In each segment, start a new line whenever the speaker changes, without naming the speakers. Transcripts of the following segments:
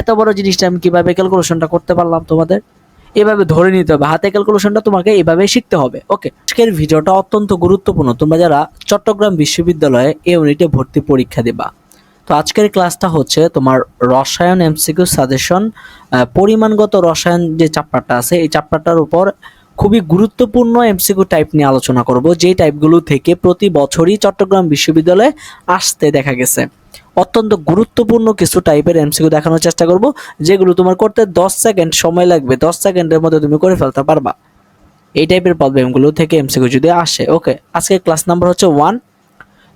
এত বড় জিনিসটা আমি কীভাবে ক্যালকুলেশনটা করতে পারলাম তোমাদের? এভাবে ধরে নিতে হবে। হাতে ক্যালকুলেশনটা তোমাকে এভাবে শিখতে হবে। ওকে আজকের ভিডিওটা অত্যন্ত গুরুত্বপূর্ণ। তোমরা যারা চট্টগ্রাম বিশ্ববিদ্যালয়ে এ ইউনিটে ভর্তি পরীক্ষা দেবা। তো আজকের ক্লাসটা হচ্ছে তোমার রসায়ন এমসিকিউ সাজেশন পরিমাণগত রসায়ন যে চ্যাপ্টারটা আছে, এই চ্যাপ্টারটার উপর খুবই গুরুত্বপূর্ণ এমসিকিউ টাইপ নিয়ে আলোচনা করব। যে টাইপগুলো থেকে প্রতি বছরই চট্টগ্রাম বিশ্ববিদ্যালয়ে আসতে দেখা গেছে। অত্যন্ত গুরুত্বপূর্ণ কিছু টাইপের এমসিকিউ দেখানোর চেষ্টা করব, যেগুলো তোমার করতে দশ সেকেন্ড সময় লাগবে। দশ সেকেন্ডের মধ্যে তুমি করে ফেলতে পারবা। এই টাইপের প্রবলেমগুলো থেকে এমসিকিউ যদি আসে ওকে আজকে ক্লাস নাম্বার হচ্ছে ওয়ান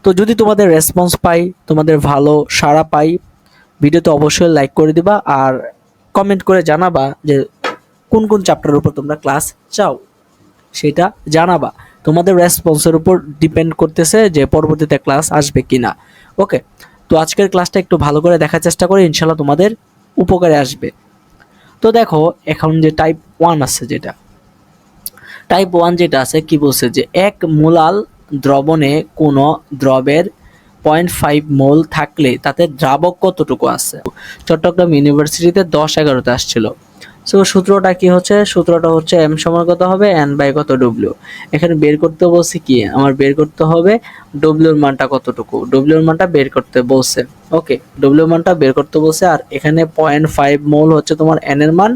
তো যদি তোমাদের রেসপন্স পাই, তোমাদের ভালো সাড়া পাই, ভিডিওতে অবশ্যই লাইক করে দিবা আর কমেন্ট করে জানাবা যে কোন কোন চ্যাপ্টারের উপর তোমরা ক্লাস চাও। সেটা জানাবা। তোমাদের রেসপন্সের উপর ডিপেন্ড করতেছে যে পরবর্তীতে ক্লাস আসবে কিনা। ওকে তো আজকের ক্লাসটা একটু ভালো করে দেখার চেষ্টা করে, ইনশাল্লাহ তোমাদের উপকারে আসবে। তো দেখো, এখন যে টাইপ ওয়ান আছে যেটা। টাইপ ওয়ান যেটা আছে, কি বলছে যে, এক মোলাল দ্রবণে কোনো দ্রবের পয়েন্ট ফাইভ মোল থাকলে তাতে দ্রাবক কতটুকু আছে? চট্টগ্রাম ইউনিভার্সিটিতে দশ এগারোতে আসছিল। সো সূত্রটা কি হচ্ছে? সূত্রটা হচ্ছে এম সমান কত হবে? এন বাই কত ডব্লিউ এখানে বের করতে বলছে কি? আমার বের করতে হবে ডব্লিউর মানটা কতটুকু? ডব্লিউর মানটা বের করতে বলছে। ওকে ডব্লিউ মানটা বের করতে বলছে। আর এখানে পয়েন্ট ফাইভ মোল হচ্ছে তোমার এন এর মান,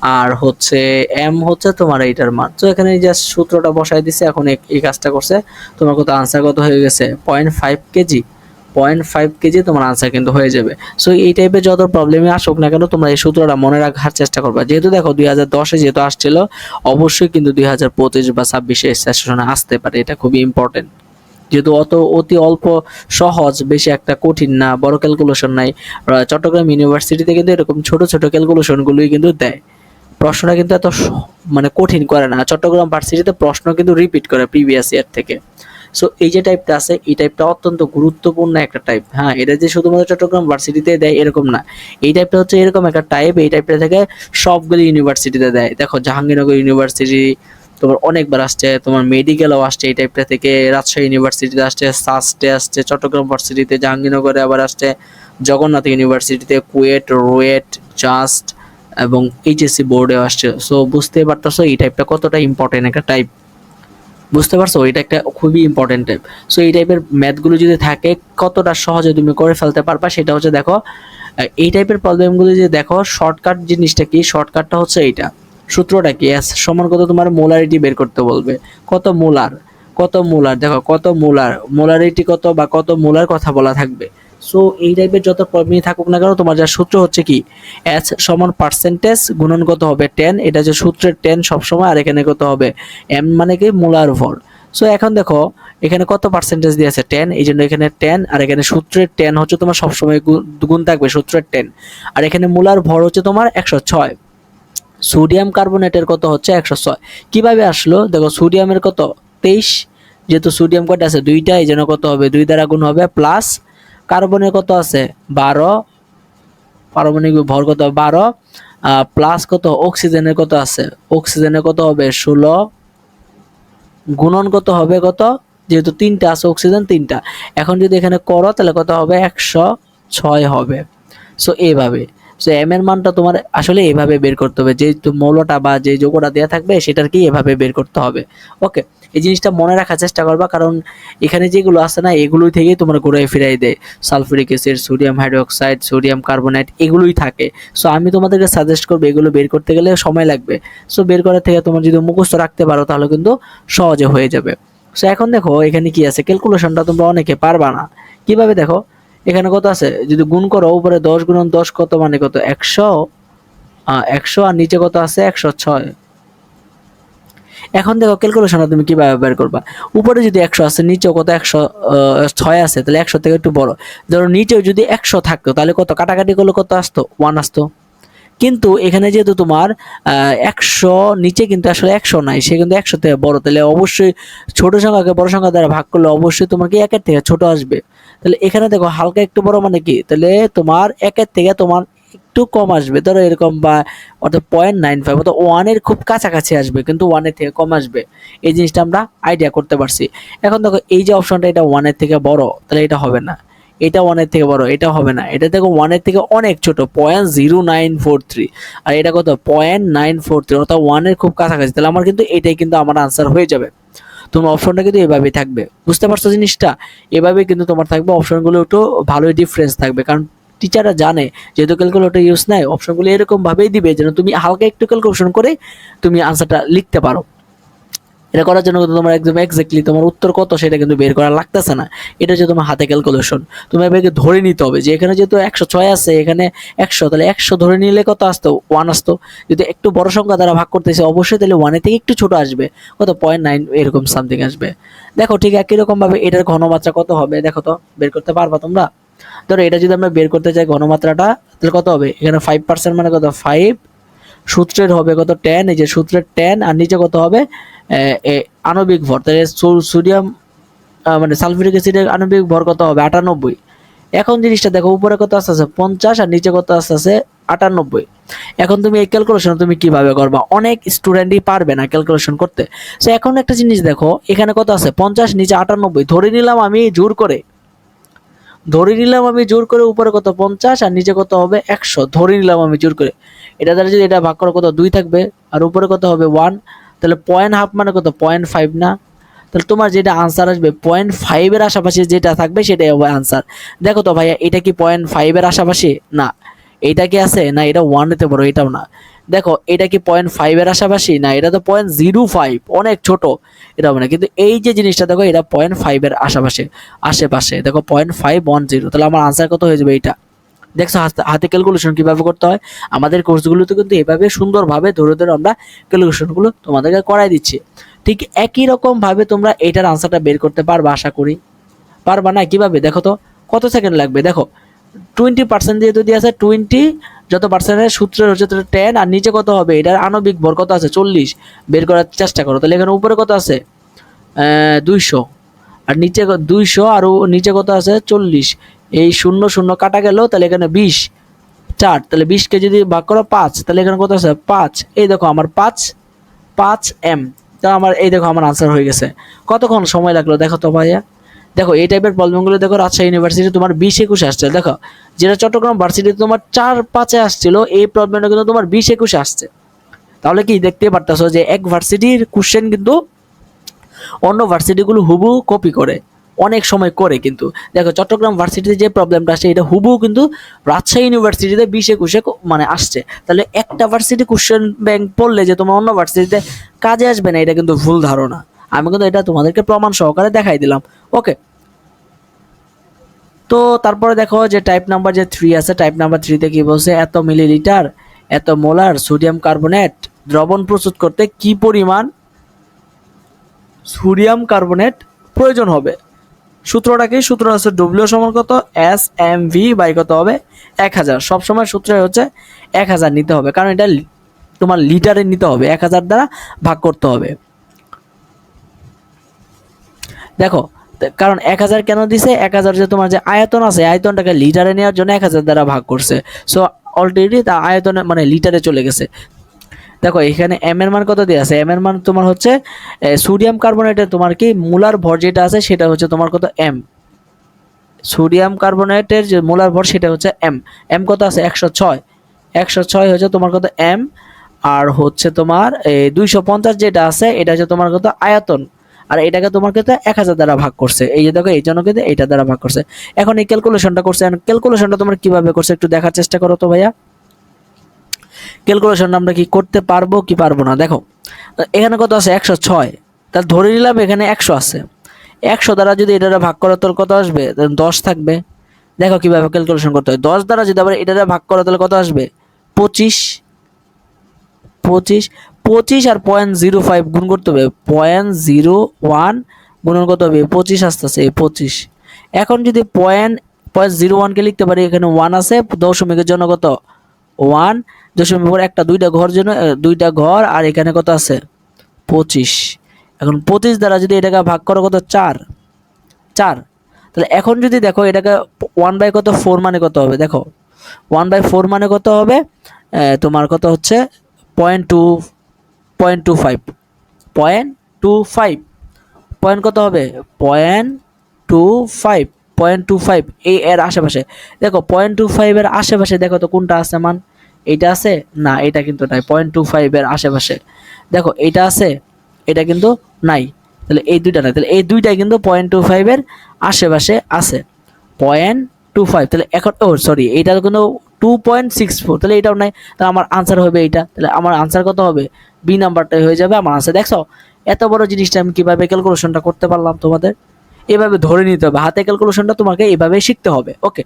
আর হচ্ছে এম হচ্ছে তোমার এইটার মান। তো এখানে জাস্ট সূত্রটা বসাই দিছে। এখন এই- কাজটা করছে। তোমার কত আনসার কত হয়ে গেছে? Point five KG. Point five KG তোমার আনসার কিন্তু হয়ে যাবে। সো এই টাইপের যত প্রবলেমই আসুক না কেন, তোমরা এই সূত্রটা মনে রাখার চেষ্টা করবা। যেহেতু দেখো দুই হাজার দশে যেহেতু আসছিল, অবশ্যই কিন্তু দুই হাজার পঁচিশ বা ছাব্বিশে সেশনে আসতে পারে। এটা খুবই ইম্পর্টেন্ট যেহেতু অত, অতি অল্প সহজ, বেশি একটা কঠিন না, বড় ক্যালকুলেশন নাই। চট্টগ্রাম ইউনিভার্সিটিতে কিন্তু এরকম ছোট ছোট ক্যালকুলেশনগুলোই কিন্তু দেয়। প্রশ্নটা কিন্তু এত মানে কঠিন করে না। চট্টগ্রাম ভার্সিটিতে প্রশ্ন কিন্তু রিপিট করে প্রিভিয়াস ইয়ার থেকে। সো এই যে টাইপটা আছে, এই টাইপটা অত্যন্ত গুরুত্বপূর্ণ একটা টাইপ হ্যাঁ এটা যে শুধুমাত্র চট্টগ্রাম ভার্সিটিতে দেয়, এরকম না। এই টাইপটা হচ্ছে এরকম একটা টাইপ এই টাইপটা থেকে সবগুলি ইউনিভার্সিটিতে দেয়। দেখো, জাহাঙ্গীরনগর ইউনিভার্সিটি তোমার অনেকবার আসছে, তোমার মেডিকেলও আসছে এই টাইপটা থেকে, রাজশাহী ইউনিভার্সিটিতে আসছে সাস্টে আসছে, চট্টগ্রাম ভার্সিটিতে, জাহাঙ্গীরনগরে আবার আসছে, জগন্নাথ ইউনিভার্সিটিতে কুয়েট রোয়েট জাস্ট এবং এইচএসসি বোর্ডেও আসছে। সো বুঝতে পারতেছো, এই টাইপটা কতটা ইম্পর্টেন্ট একটা টাইপ বুঝতে পারছ? এটা একটা খুবই ইম্পর্টেন্ট টাইপ সো এই টাইপের ম্যাথগুলো যদি থাকে, কতটা সহজে তুমি করে ফেলতে পারবা সেটা হচ্ছে দেখো এই টাইপের প্রবলেমগুলো যদি দেখো শর্টকাট জিনিসটা কি? শর্টকাটটা হচ্ছে এইটা। সূত্রটা কি? এস সমান কত তোমার মোলারিটি বের করতে বলবে? কত মোলার কত মোলার দেখো, কত মোলার মোলারিটি কত বা কত মোলার কথা বলা থাকবে? সো এই টাইপের যত প্রবলেম থাকুক না কেন, তোমার যা সূত্র হচ্ছে কি? এস সমান পার্সেন্টেজ গুণন কত হবে? টেন এটা যে সূত্রের টেন সবসময়, আর এখানে কত হবে? এম মানে কি? মোলার ভর সো এখন দেখো, এখানে কত পার্সেন্টেজ দিয়ে আছে টেন এই জন্য এখানে টেন আর এখানে সূত্রের টেন হচ্ছে তোমার সবসময় গুণ থাকবে সূত্রের টেন আর এখানে মোলার ভর হচ্ছে তোমার একশো ছয়। সোডিয়াম কার্বোনেটের কত হচ্ছে? একশো ছয়। কীভাবে আসলো? দেখো সোডিয়ামের কত? তেইশ। যেহেতু সোডিয়াম কয়টা আছে? দুইটা, এই জন্য কত হবে? দুই দ্বারা গুণ হবে প্লাস কার্বনের কত আছে? বারো। পারমাণবিক ভর কত? বারো। প্লাস কত? অক্সিজেনের কত আছে? অক্সিজেনের কত হবে? ষোলো। গুণন কত হবে কত? যেহেতু তিনটা আছে, অক্সিজেন তিনটা। এখন যদি এখানে করো, তাহলে কত হবে? একশো ছয় হবে। সো এইভাবে সো এম এর মানটা তোমার আসলে এভাবে বের করতে হবে। যে তো মৌলটা বা যে যোগটা দেওয়া থাকবে, সেটার কি এভাবে বের করতে হবে? ওকে এই জিনিসটা মনে রাখার চেষ্টা করবা, কারণ এখানে যেগুলো আছে না এগুলো থেকেই তোমার ঘুরে ফিরাই দেয়। Sulphuric acid, sodium hydroxide, sodium carbonate, এগুলোই থাকে। সো আমি তোমাদেরকে সাজেস্ট করব এগুলো বের করতে গেলে সময় লাগবে। সো বের করার থেকে তোমার যদি মুখস্থ রাখতে পারো, তাহলে কিন্তু সহজে হয়ে যাবে। সো এখন দেখো, এখানে কি আছে? ক্যালকুলেশনটা তোমরা অনেকে পারবা না। কীভাবে দেখো? এখানে কত আছে? যদি গুণ করো, উপরে দশ গুণন দশ কত মানে কত? একশো একশো আর নিচে কত আছে? একশো ছয়। এখন দেখো ক্যালকুলেশনটা তুমি কীভাবে বের করবা? উপরে যদি একশো আছে, নিচেও কত একশো ছয় আছে, তাহলে একশো থেকে একটু বড়। ধরো নিচেও যদি একশো থাকতো, তাহলে কত? কাটাকাটি করলে কত আসতো? ওয়ান আসতো। কিন্তু এখানে যেহেতু তোমার একশো নিচে কিন্তু আসলে একশো নাই, সে কিন্তু একশো থেকে বড়। তাহলে অবশ্যই ছোট সংখ্যাকে বড় সংখ্যা দ্বারা ভাগ করলে অবশ্যই তোমাকে একের থেকে ছোট আসবে। তাহলে এখানে দেখো হালকা একটু বড় মানে কি? তাহলে তোমার একের থেকে তোমার একটু কম আসবে। ধরো এরকম বা অর্থাৎ পয়েন্ট নাইন ফাইভ অর্থাৎ ওয়ানের খুব কাছাকাছি আসবে, কিন্তু ওয়ানের থেকে কম আসবে। এই জিনিসটা আমরা আইডিয়া করতে পারছি। এখন দেখো, এই যে অপশনটা এটা ওয়ানের থেকে বড়, তাহলে এটা হবে না। এটা ওয়ানের থেকে বড়, এটা হবে না। এটা দেখো ওয়ানের থেকে অনেক ছোট point zero nine four three আর এটা কত? পয়েন্ট নাইন ফোর থ্রি অর্থাৎ ওয়ানের খুব কাছাকাছি। তাহলে আমার কিন্তু এটাই কিন্তু আমার আনসার হয়ে যাবে। তোমার অপশনটা কিন্তু এভাবেই থাকবে। বুঝতে পারছ জিনিসটা? এভাবে কিন্তু তোমার থাকবে। অপশনগুলো একটু ভালোই ডিফারেন্স থাকবে। কারণ টিচাররা জানে যেহেতু ক্যালকুলেটর ইউজ নাই অপশনগুলো এরকম ভাবেই দিবে যেন তুমি হালকা একটু ক্যালকুলেশন করে তুমি আনসারটা লিখতে পারো। এটা করার জন্য কিন্তু তোমার একদম এক্স্যাক্টলি তোমার উত্তর কত সেটা কিন্তু বের করা লাগতেছে না। এটা হচ্ছে তোমার হাতে ক্যালকুলেশন তুমি এবারে ধরে নিতে হবে যে এখানে যেহেতু একশো ছয় আছে, এখানে একশো, তাহলে একশো ধরে নিলে কত আসতো? ওয়ান আসতো। যদি একটু বড় সংখ্যা দ্বারা ভাগ করতেছে, অবশ্যই তাহলে ওয়ানের থেকে একটু ছোট আসবে। কত? পয়েন্ট নাইন এরকম সামথিং আসবে। দেখো ঠিক একই রকম ভাবে এটার ঘনমাত্রা কত হবে? দেখো তো, বের করতে পারবা তোমরা? ধরো এটা যদি আমরা বের করতে চাই ঘনমাত্রাটা, তাহলে কত হবে? এখানে ফাইভ পার্সেন্ট মানে কত? ফাইভ সূত্রের হবে কত? টেন এই যে সূত্রের টেন আর নিচে কত হবে? আণবিক ভর। তাহলে সোডিয়াম মানে সালফিউরিক অ্যাসিডের আণবিক ভর কত হবে? আটানব্বই। এখন জিনিসটা দেখো, উপরে কত আসতে আছে পঞ্চাশ, আর নিচে কত আসতে আছে আটানব্বই। এখন তুমি এই ক্যালকুলেশন তুমি কীভাবে করবা? অনেক স্টুডেন্টই পারবে না ক্যালকুলেশন করতে। সো এখন একটা জিনিস দেখো, এখানে কত আছে? পঞ্চাশ, নিচে আটানব্বই। ধরে নিলাম আমি জোর করে। ধরে নিলাম আমি জোর করে উপরে কত পঞ্চাশ আর নিচে কত হবে একশো। ধরে নিলাম আমি জোর করে। এটা দ্বারা যদি এটা ভাগ করো কত দুই থাকবে আর উপরে কত হবে ওয়ান তাহলে পয়েন্ট হাফ মানে কত? পয়েন্ট ফাইভ না। তাহলে তোমার যেটা আনসার আসবে পয়েন্ট ফাইভের আশেপাশে যেটা থাকবে সেটাই হবে আনসার দেখো তো ভাইয়া, এটা কি পয়েন্ট ফাইভের আশেপাশে? না। এটা কি আছে? না, এটা ওয়ান হতে পারো এটাও না। দেখো, এটা কি পয়েন্ট ফাইভের আশাপাশি না, এটা তো পয়েন্ট জিরো ফাইভ অনেক ছোট। এটা হবে না, কিন্তু এই যে জিনিসটা, দেখো, এটা পয়েন্ট ফাইভের আশেপাশে আশেপাশে। দেখো পয়েন্ট ফাইভ ওয়ান জিরো তাহলে আমার আনসার কত হয়ে যাবে এইটা? দেখছ, হাতে- হাতে ক্যালকুলেশন কীভাবে করতে হয়? আমাদের কোর্সগুলোতে কিন্তু এভাবে সুন্দরভাবে ধরে ধরে আমরা ক্যালকুলেশনগুলো তোমাদেরকে করাই দিচ্ছি। ঠিক একই রকমভাবে তোমরা এটার আনসারটা বের করতে পারবা, আশা করি। পারবা না? কীভাবে? দেখো তো, কত সেকেন্ড লাগবে? দেখো টোয়েন্টি পার্সেন্ট দিয়ে যদি আছে টোয়েন্টি যত পার্সেন্টের সূত্রের হচ্ছে টেন আর নিচে কত হবে? এটার আণবিক ভর কত আছে? চল্লিশ। বের করার চেষ্টা করো। তাহলে এখানে উপরে কত আছে? দুইশো। আর নিচে দুইশো আর নিচে কত আছে? চল্লিশ। এই শূন্য শূন্য কাটা গেল, তাহলে এখানে বিশ। চার, তাহলে বিশকে যদি ভাগ করো, পাঁচ, তাহলে এখানে কত আছে? পাঁচ। এই দেখো আমার পাঁচ পাঁচ এম। তা আমার এই দেখো আমার আনসার হয়ে গেছে। কতক্ষণ সময় লাগল? দেখো তো ভাইয়া। দেখো, এই টাইপের প্রবলেমগুলো দেখো রাজশাহী ইউনিভার্সিটি তোমার বিশ একুশে আসছে। দেখো, যেটা চট্টগ্রাম ভার্সিটিতে তোমার চার পাঁচে আসছিল, এই প্রবলেমটা কিন্তু তোমার বিশ একুশে আসছে। তাহলে কি দেখতে পারতেছো যে এক ভার্সিটির কোশ্চেন কিন্তু অন্য ভার্সিটিগুলো হুবু কপি করে, অনেক সময় করে কিন্তু। দেখো, চট্টগ্রাম ভার্সিটিতে যে প্রবলেমটা আসে এটা হুবু কিন্তু রাজশাহী ইউনিভার্সিটিতে বিশ একুশে মানে আসছে। তাহলে একটা ভার্সিটি কোশ্চেন ব্যাংক পড়লে যে তোমার অন্য ভার্সিটিতে কাজে আসবে না, এটা কিন্তু ভুল ধারণা। আমি কিন্তু এটা তোমাদেরকে প্রমাণ সহকারে দেখাই দিলাম। ওকে তো তারপরে দেখো যে টাইপ নাম্বার যে থ্রি আছে টাইপ নাম্বার থ্রিতে কি বলছে? এত মিলিলিটার এত মোলার সোডিয়াম কার্বনেট দ্রবণ প্রস্তুত করতে কি পরিমাণ সোডিয়াম কার্বনেট প্রয়োজন হবে? সূত্রটা কি? সূত্র হচ্ছে ডব্লিউ সমান কত? এস এম ভি বাই কত হবে? এক হাজার। সবসময় সূত্র হচ্ছে এক হাজার নিতে হবে, কারণ এটা তোমার লিটারে নিতে হবে, এক হাজার দ্বারা ভাগ করতে হবে। দেখো কারণ এক হাজার কেন দিছে? এক হাজার যে তোমার যে আয়তন আছে, আয়তনটাকে লিটারে নেওয়ার জন্য এক হাজার দ্বারা ভাগ করছে। সো অলরেডি তা আয়তনে মানে লিটারে চলে গেছে। দেখো, এখানে এম এর মান কত দিয়ে আছে? এম এর মান তোমার হচ্ছে সোডিয়াম কার্বনেটের তোমার কি মূলার ভর যেটা আছে, সেটা হচ্ছে তোমার কত এম সোডিয়াম কার্বনেটের যে মূলার ভর, সেটা হচ্ছে এম এম কত আছে? একশো ছয়। একশো ছয় হচ্ছে তোমার কত এম আর হচ্ছে তোমার দুইশো পঞ্চাশ যেটা আছে, এটা হচ্ছে তোমার কত আয়তন। আর এটাকে তোমার ক্ষেত্রে এক হাজার দ্বারা ভাগ করছে। এই যে দেখো, এই জন্য কিন্তু এইটা দ্বারা ভাগ করছে। এখন এই ক্যালকুলেশনটা করছে ক্যালকুলেশনটা তোমার কীভাবে করছে একটু দেখার চেষ্টা করো তো ভাইয়া। ক্যালকুলেশন আমরা কি করতে পারব কি পারব না? দেখো, এখানে কত আছে? একশো ছয়। তাহলে ধরে নিলাম এখানে একশো আছে। একশো দ্বারা যদি এটা ভাগ করো তোর কত আসবে? দশ থাকবে। দেখো কীভাবে ক্যালকুলেশন করতে হয়। দশ দ্বারা যদি আবার এটা ভাগ করো, তাহলে কত আসবে? পঁচিশ। পঁচিশ। পঁচিশ আর পয়েন্ট জিরো ফাইভ গুণ করতে হবে। পয়েন্ট জিরো ওয়ান গুণন কত হবে। পঁচিশ আসতেছে পঁচিশ। এখন যদি পয়েন্ট পয়েন্ট জিরো ওয়ানকে লিখতে পারি, এখানে ওয়ান আছে, দশমিকের জন্য কত? ওয়ান দশমিক পর একটা, দুইটা ঘর জন্য দুইটা ঘর, আর এখানে কত আছে? পঁচিশ। এখন পঁচিশ দ্বারা যদি এটাকে ভাগ করো, কত? চার। চার। তাহলে এখন যদি দেখো, এটাকে ওয়ান বাই কত? ফোর মানে কত হবে? দেখো ওয়ান বাই ফোর মানে কত হবে? তোমার কত হচ্ছে? Point two point two five point two five point কত হবে? Point two five point two five এই এর আশেপাশে। দেখো পয়েন্ট টু ফাইভের আশেপাশে দেখো তো কোনটা আছে মান? এইটা আছে? না এটা কিন্তু নাই। পয়েন্ট টু ফাইভের আশেপাশে। দেখো, এইটা আছে এটা কিন্তু নাই। তাহলে এই দুইটা নাই। তাহলে এই দুইটাই কিন্তু পয়েন্ট টু ফাইভের আশেপাশে আছে। পয়েন্ট টু ফাইভ তাহলে এখন, ও সরি এইটা কিন্তু টু পয়েন্ট সিক্স ফোর তাহলে এটাও নাই। তাহলে আমার আনসার হবে এইটা। তাহলে আমার আনসার কত হবে? বি নাম্বারটাই হয়ে যাবে। আমার আনসার দেখছ? এত বড় জিনিসটা আমি কীভাবে ক্যালকুলেশনটা করতে পারলাম তোমাদের? এভাবে ধরে নিতে হবে। হাতে ক্যালকুলেশনটা তোমাকে এভাবে শিখতে হবে। ওকে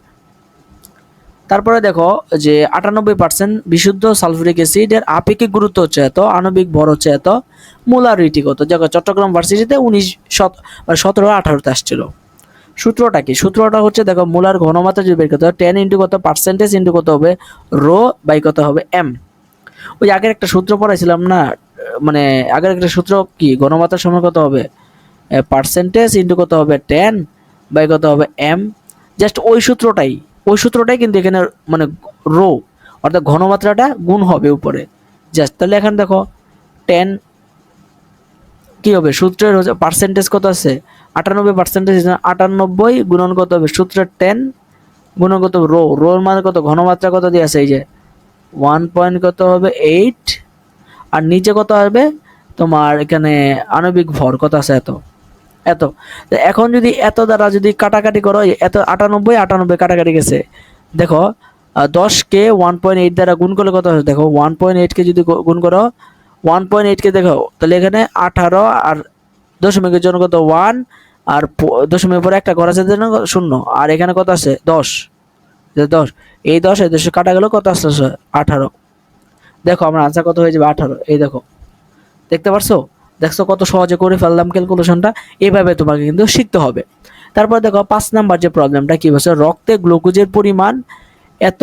তারপরে দেখো যে আটানব্বই পার্সেন্ট বিশুদ্ধ সালফুরিক অ্যাসিডের আপেক্ষিক গুরুত্ব হচ্ছে এত, আণবিক ভর হচ্ছে এত মোলারিটি কত? দেখো চট্টগ্রাম ভার্সিটিতে উনিশ শত মানে সতেরো, আঠারোতে আসছিল। সূত্রটা কি? সূত্রটা হচ্ছে দেখো মোলার ঘনমাত্রা যদি বের করতে হবে টেন ইন্টু কত? পার্সেন্টেজ ইন্টু কত হবে? রো বাই কত হবে? এম ওই আগের একটা সূত্র পড়াইছিলাম না মানে আগের একটা সূত্র কি ঘনমাত্রার সময় কত হবে? পার্সেন্টেজ ইন্টু কত হবে? টেন বাই কত হবে? এম জাস্ট ওই সূত্রটাই ওই সূত্রটাই কিন্তু এখানে মানে রো অর্থাৎ ঘনমাত্রাটা গুণ হবে উপরে। জাস্ট তাহলে এখানে দেখো টেন কি হবে? সূত্রের হচ্ছে পার্সেন্টেজ কত আছে? আটানব্বই পার্সেন্টেজ আটানব্বই গুণন কত হবে? সূত্রের টেন গুণন কত? রো রোর মানে কত? ঘনমাত্রা কত দিয়ে আছে? এই যে ওয়ান পয়েন্ট কত হবে? এইট আর নিচে কত আসবে? তোমার এখানে আণবিক ভর কত আছে? এত। এত। এখন যদি এত দ্বারা যদি কাটাকাটি করো এত আটানব্বই আটানব্বই কাটাকাটি গেছে। দেখো দশকে ওয়ান পয়েন্ট এইট দ্বারা গুণ করলে কত দেখো ওয়ান পয়েন্ট এইটকে যদি গু- গুণ করো ওয়ান পয়েন্ট এইটকে দেখো, তাহলে এখানে আঠারো আর দশমিকের জন্য কত? ওয়ান আর দশমিকের পরে একটা ঘর আছে শূন্য। আর এখানে কত আছে? দশ। দশ, এই দশ, এই দশে কাটা গেল কত আসছে? আঠারো। দেখো, আমার আনসার কত হয়ে যাবে? আঠারো। এই দেখো, দেখতে পারছ? দেখছ কত সহজে করে ফেললাম ক্যালকুলেশনটা এইভাবে তোমাকে কিন্তু শিখতে হবে। তারপর দেখো, পাঁচ নাম্বার যে প্রবলেমটা কী বলছে? রক্তে গ্লুকোজের পরিমাণ এত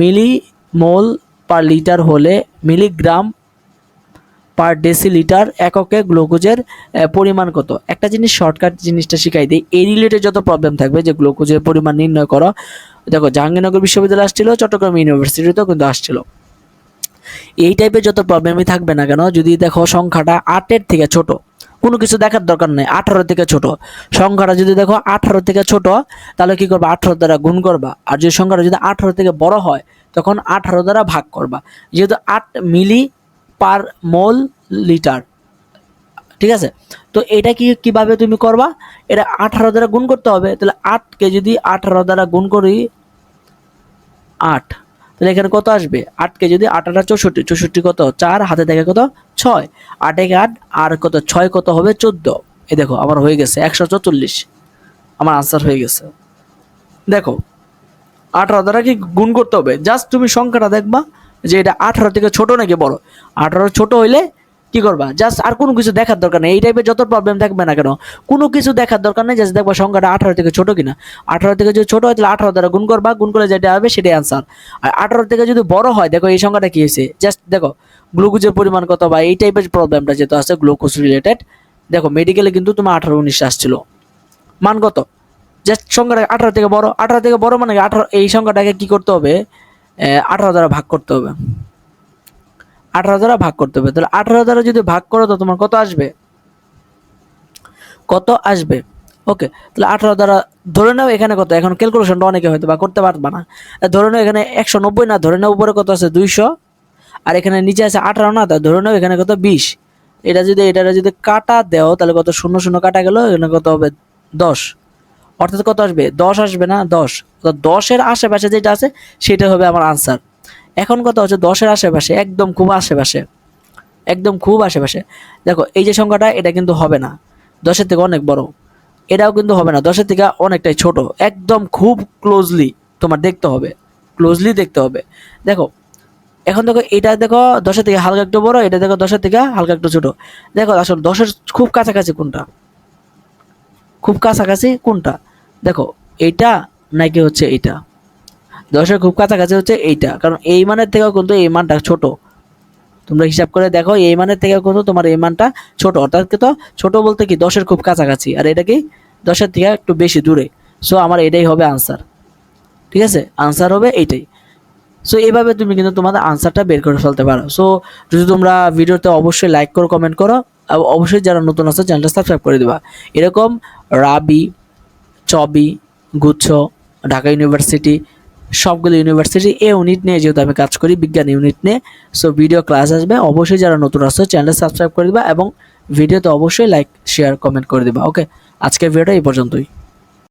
মিলি মোল পার লিটার হলে মিলিগ্রাম পার ডেসিলিটার এককে গ্লুকোজের পরিমাণ কত? একটা জিনিস শর্টকাট জিনিসটা শিখাই দিই। এই রিলেটেড যত প্রবলেম থাকবে, যে গ্লুকোজের পরিমাণ নির্ণয় করো দেখো, জাহাঙ্গীরনগর বিশ্ববিদ্যালয় আসছিল, চট্টগ্রাম ইউনিভার্সিটিতেও কিন্তু আসছিল। এই টাইপের যত প্রবলেমই থাকবে না কেন, যদি দেখো সংখ্যাটা আটের থেকে ছোট, কোনো কিছু দেখার দরকার নেই, আঠারো থেকে ছোট। সংখ্যাটা যদি দেখো আঠারো থেকে ছোট, তাহলে কি করবা? আঠারো দ্বারা গুণ করবা। আর যদি সংখ্যাটা যদি আঠারো থেকে বড় হয়, তখন আঠারো দ্বারা ভাগ করবা। যেহেতু আট মিলি পার মোল লিটার ঠিক আছে? তো এটা কি, কীভাবে তুমি করবা? এটা আঠারো দ্বারা গুণ করতে হবে। তাহলে আটকে যদি আঠারো দ্বারা গুণ করি, আট। তাহলে এখানে কত আসবে? আটকে যদি আট আটা চৌষট্টি চৌষট্টি কত? চার, হাতে থেকে কত? ছয়। আট একে আট, আর কত? ছয় কত হবে? চোদ্দ। এই দেখো, আমার হয়ে গেছে একশো চৌচল্লিশ। আমার আনসার হয়ে গেছে। দেখো, আঠারো দ্বারা কি গুণ করতে হবে? জাস্ট তুমি সংখ্যাটা দেখবা যে এটা আঠারো থেকে ছোট নাকি বড়? আঠারো ছোট হইলে কি করবা? জাস্ট আর কোনো কিছু দেখার দরকার নেই। এই টাইপের যত প্রবলেম থাকবে না কেন, কোনো কিছু দেখার দরকার নেই জাস্ট দেখবা সংখ্যাটা আঠারো থেকে ছোট কিনা। আঠারো থেকে যদি ছোট হয়, তাহলে আঠারো দ্বারা গুণ করবা, গুণ করে যেটা হবে সেটাই আনসার আর আঠারো থেকে যদি বড় হয়, দেখো এই সংখ্যাটা কি হয়েছে? জাস্ট দেখো গ্লুকোজের পরিমাণ কত বা এই টাইপের প্রবলেমটা যেহেতু আছে গ্লুকোজ রিলেটেড দেখো মেডিকেলে কিন্তু তোমার আঠারো উনিশ আসছিল। মান কত? জাস্ট সংখ্যাটা আঠারো থেকে বড়, আঠারো থেকে বড় মানে আঠারো, এই সংখ্যাটাকে কি করতে হবে? আঠারো দ্বারা ভাগ করতে হবে। আঠারো দ্বারা ভাগ করতে হবে। তাহলে আঠারো দ্বারা যদি ভাগ করো, তো তোমার কত আসবে? কত আসবে? ওকে, তাহলে আঠারো দ্বারা ধরে নাও এখানে কত, এখন ক্যালকুলেশনটা অনেকে হয়তো বা করতে পারবে না। ধরে নাও এখানে একশো নব্বই না, ধরে নাও উপরে কত আছে? দুইশো। আর এখানে নিচে আছে আঠারো না, তা ধরে নাও এখানে কত? বিশ। এটা যদি এটা যদি কাটা দেও, তাহলে কত? শূন্য শূন্য কাটা গেল, এখানে কত হবে? দশ। অর্থাৎ কত আসবে? দশ আসবে না, দশ। দশের আশেপাশে যেটা আছে, সেটা হবে আমার আনসার এখন কথা হচ্ছে দশের আশেপাশে, একদম খুব আশেপাশে, একদম খুব আশেপাশে। দেখো, এই যে সংখ্যাটা, এটা কিন্তু হবে না। দশের থেকে অনেক বড়। এটাও কিন্তু হবে না। দশের থেকে অনেকটাই ছোট। একদম খুব ক্লোজলি তোমার দেখতে হবে। ক্লোজলি দেখতে হবে। দেখো, এখন দেখো, এটা দেখো, দশের থেকে হালকা একটু বড়, এটা দেখো, দশের থেকে হালকা একটু ছোট। দেখো, আসলে দশের খুব কাছাকাছি কোনটা? খুব কাছাকাছি কোনটা? দেখো, এইটা নাকি হচ্ছে এইটা? দশের খুব কাছাকাছি হচ্ছে এইটা। কারণ এই মানের থেকেও কিন্তু এই মানটা ছোট। তোমরা হিসাব করে দেখো, এই মানের থেকেও কিন্তু তোমার এই মানটা ছোট। অর্থাৎ তো ছোট বলতে কি, দশের খুব কাছাকাছি। আর এটা কি, দশের থেকে একটু বেশি দূরে। সো আমার এটাই হবে আনসার ঠিক আছে? আনসার হবে এইটাই। সো এইভাবে তুমি কিন্তু তোমাদের আনসারটা বের করে ফেলতে পারো। সো যদি তোমরা ভিডিওতে অবশ্যই লাইক করো কমেন্ট করো অবশ্যই যারা নতুন আছে চ্যানেলটা সাবস্ক্রাইব করে দেবা। এরকম রাবি, চবি, গুচ্ছ, ঢাকা ইউনিভার্সিটি সবগুলো ইউনিভার্সিটি এ ইউনিট নিয়ে যেহেতু আমি কাজ করি, বিজ্ঞান ইউনিট নিয়ে সো ভিডিও ক্লাস আসবে। অবশ্যই যারা নতুন আসছে চ্যানেল সাবস্ক্রাইব করে দিবা এবং ভিডিওতে অবশ্যই লাইক শেয়ার কমেন্ট করে দিবা ওকে আজকের ভিডিওটা এই পর্যন্তই।